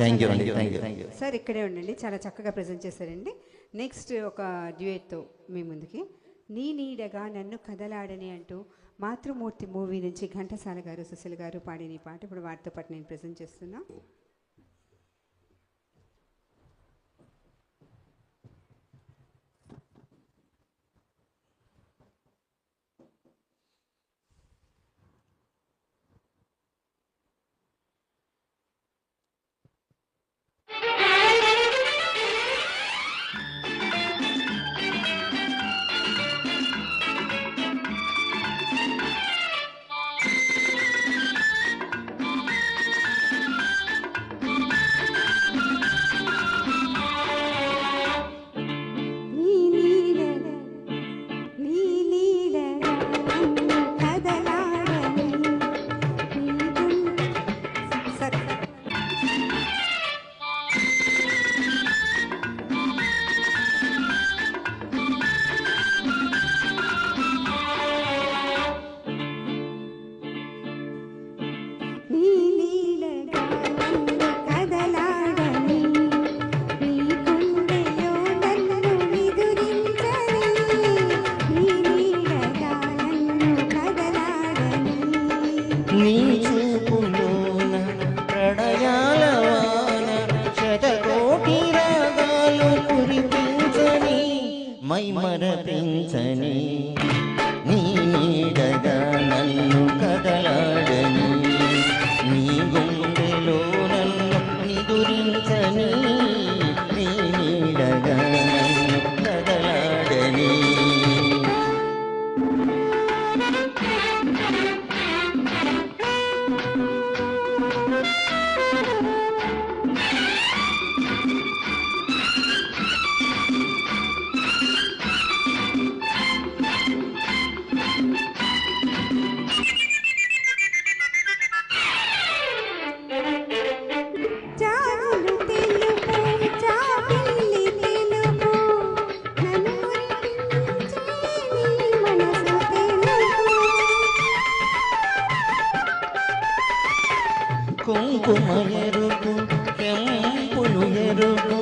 Thank you అండి thank you thank you sir ఇక్కడే ఉండండి. చాలా చక్కగా ప్రజెంట్ చేశారండి. నెక్స్ట్ ఒక డ్యూయట్తో మీ ముందుకి. నీ నీడగా నన్ను కదలాడని అంటూ మాతృమూర్తి మూవీ నుంచి ఘంటసాల గారు సుశీల్ గారు పాడిన ఈ పాట ఇప్పుడు వారితో పాటు నేను ప్రజెంట్ చేస్తున్నా. మై ಸುಮಯರುಗು ಕೆಂಪುಲು ಎರುಗು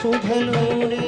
ಸುಧಲೂರೇ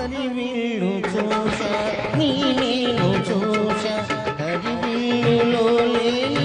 హరి హరివిల్లు చూస నీ నేను చూస హరి హరివిల్లులో లేని